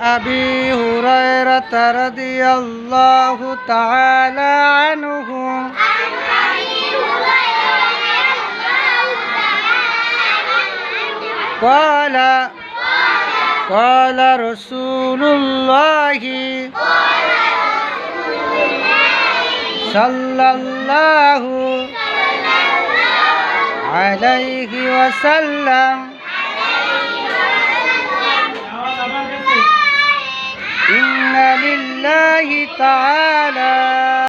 أبي هريرة رضي الله تعالى عنه. قال قال رسول الله صلى الله عليه وسلم. لله تعالى.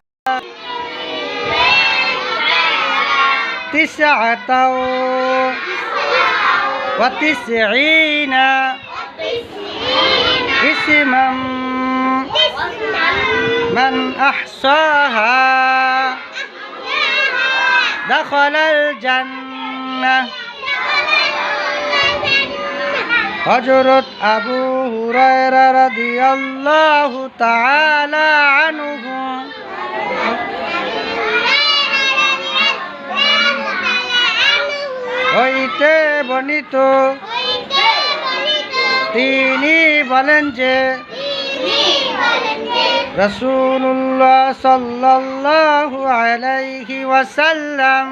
تسعة وتسعين اسما من أحصاها. دخل الجنة. হজরত আবু হুরায়রা রাদিয়াল্লাহু তাআলা আনহু। হইতে বর্ণিত, তিনি বলেন যে রসুল্লাহ সাল্লাল্লাহু আলাইহি ওয়াসাল্লাম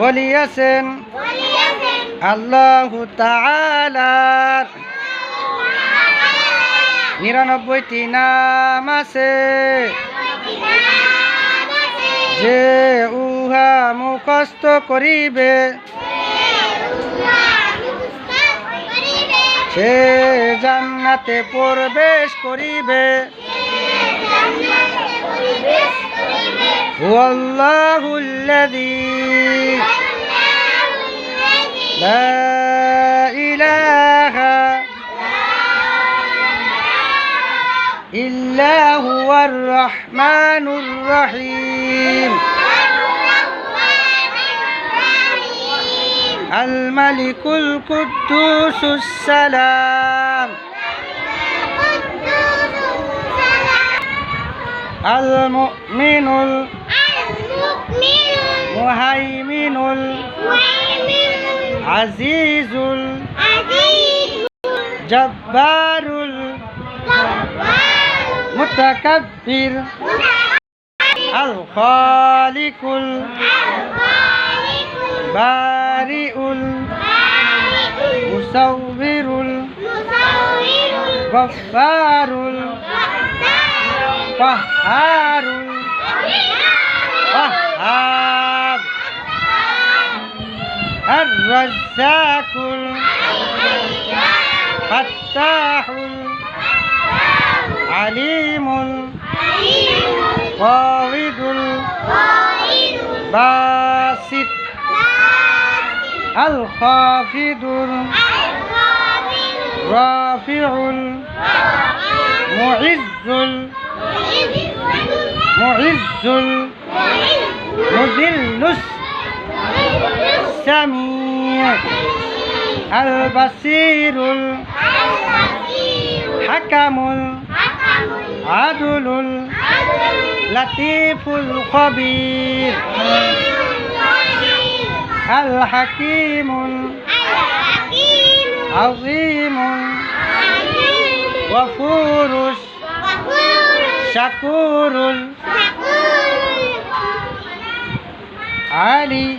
বলিয়াছেন আল্লাহ তাআলার নিরানব্বইটি নাম আছে। যে উহা মুখস্থ করিবে সে জান্নাতে প্রবেশ করিবে। هو الله الذي لا إله إلا هو الرحمن الرحيم. الملك القدوس السلام. المؤمن المهيمن العزيز الجبار المتكبر الخالق البارئ المصور الغفار القهار القهار الرزاق الفتاح العليم القابض الباسط الخافض الرافع المعز المعز المذل السميع البصير. الحكم العدل اللطيف الخبير. الحكيم. العظيم غفور شكور علي.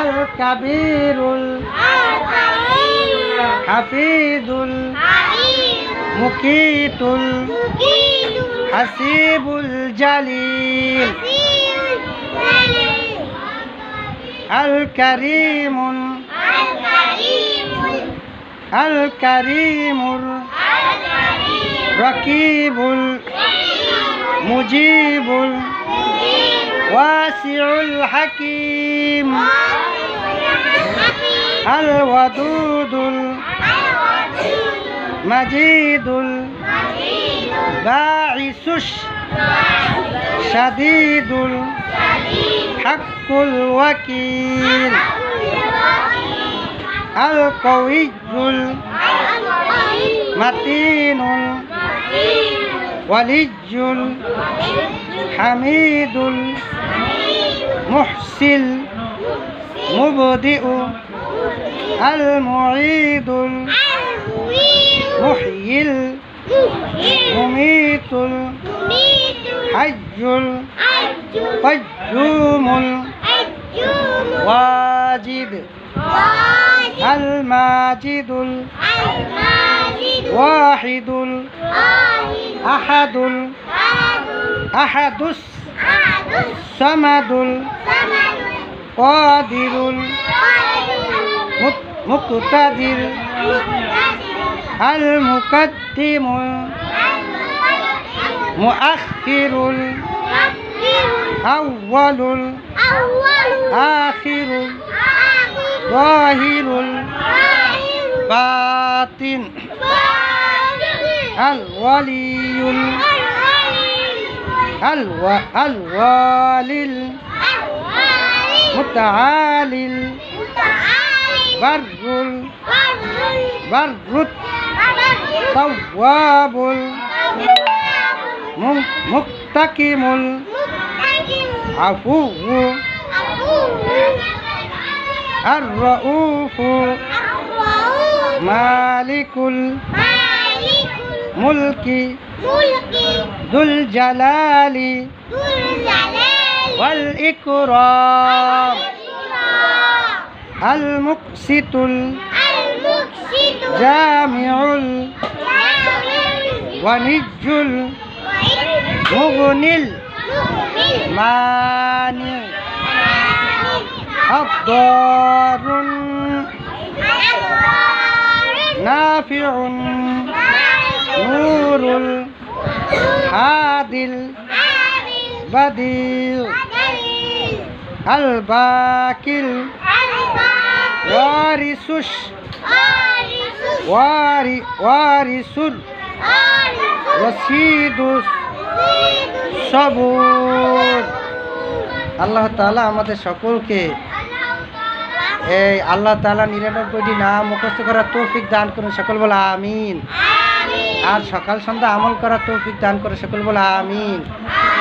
الكبير الحفيظ المكيت الحسيب الجليل الكريم. الكريم. الركيب المجيب الواسع الحكيم الودود المجيد الباعث الشديد الحق الوكيل القوي المتين الولي الحميد المحسن مبدئ المعيد المحيي المميت الحي القيوم الواجد الماجد. الواحد الأحد الأحد الصمد القادر المقتدر المقدم. المؤخر الأول الآخر الظاهر الباطن الولي. ال- ألو... الوالي. المتعالي البر البر التواب المنتقم العفو الرؤوف. مالك. الملك ذو الجلال والإكرام. المقسط الجامع الونج المغني المانع الضار نافع. نور الهادي البديع الباكي الوارث الش- واري وارث الرشيد الصبور আল্লাহ তাআলা আমাদের সকলকে এই আল্লাহ তাআলা নিরানব্বইটি নাম মুখস্থ করার তৌফিক দান করুন সকল বলে আমিন আর সকাল সন্ধ্যা আমল করার তৌফিক দান করে সকল বলে আমিন।